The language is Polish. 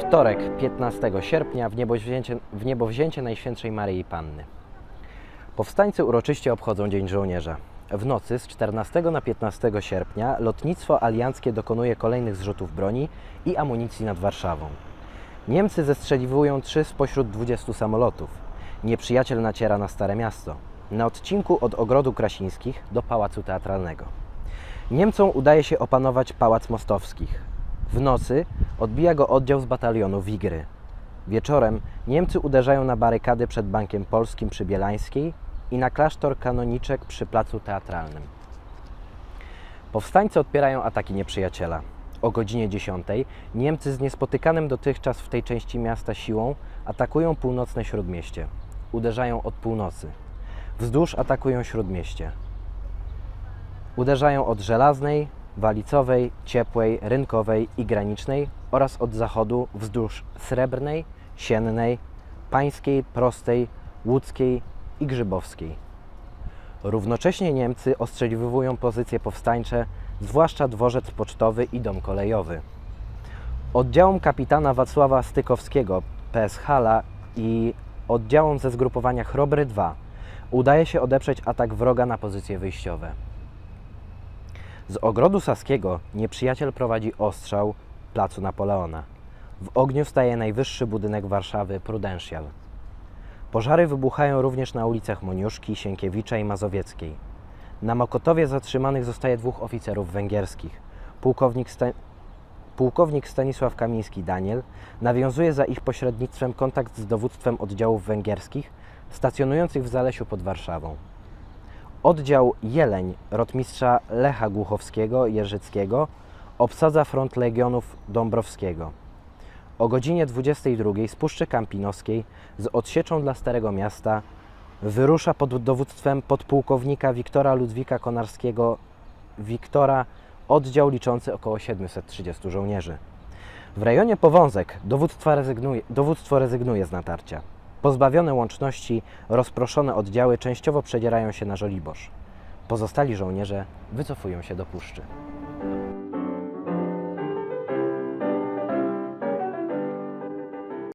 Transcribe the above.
Wtorek, 15 sierpnia, w niebowzięcie, w niebowzięcie Najświętszej Maryi Panny. Powstańcy uroczyście obchodzą Dzień Żołnierza. W nocy z 14 na 15 sierpnia lotnictwo alianckie dokonuje kolejnych zrzutów broni i amunicji nad Warszawą. Niemcy zestrzeliwują trzy spośród 20 samolotów. Nieprzyjaciel naciera na Stare Miasto. Na odcinku od Ogrodu Krasińskich do Pałacu Teatralnego. Niemcom udaje się opanować Pałac Mostowskich. W nocy odbija go oddział z batalionu Wigry. Wieczorem Niemcy uderzają na barykady przed Bankiem Polskim przy Bielańskiej i na klasztor kanoniczek przy Placu Teatralnym. Powstańcy odpierają ataki nieprzyjaciela. O godzinie 10 Niemcy z niespotykanym dotychczas w tej części miasta siłą atakują północne śródmieście. Uderzają od północy. Wzdłuż atakują śródmieście. Uderzają od Żelaznej, Walicowej, Ciepłej, Rynkowej i Granicznej oraz od zachodu wzdłuż Srebrnej, Siennej, Pańskiej, Prostej, Łódzkiej i Grzybowskiej. Równocześnie Niemcy ostrzeliwują pozycje powstańcze, zwłaszcza dworzec pocztowy i dom kolejowy. Oddziałom kapitana Wacława Stykowskiego, PS Hala i oddziałom ze zgrupowania Chrobry II udaje się odeprzeć atak wroga na pozycje wyjściowe. Z ogrodu saskiego nieprzyjaciel prowadzi ostrzał placu Napoleona. W ogniu staje najwyższy budynek Warszawy Prudential. Pożary wybuchają również na ulicach Moniuszki, Sienkiewicza i Mazowieckiej. Na Mokotowie zatrzymanych zostaje dwóch oficerów węgierskich. Pułkownik, Sta... Pułkownik Stanisław Kamiński-Daniel nawiązuje za ich pośrednictwem kontakt z dowództwem oddziałów węgierskich stacjonujących w Zalesiu pod Warszawą. Oddział Jeleń rotmistrza Lecha Głuchowskiego Jerzyckiego obsadza front Legionów Dąbrowskiego. O godzinie 22 z Puszczy Kampinoskiej z odsieczą dla Starego Miasta wyrusza pod dowództwem podpułkownika Wiktora Ludwika Konarskiego Wiktora oddział liczący około 730 żołnierzy. W rejonie Powązek dowództwo rezygnuje, dowództwo rezygnuje z natarcia. Pozbawione łączności, rozproszone oddziały częściowo przedzierają się na Żoliborz. Pozostali żołnierze wycofują się do puszczy.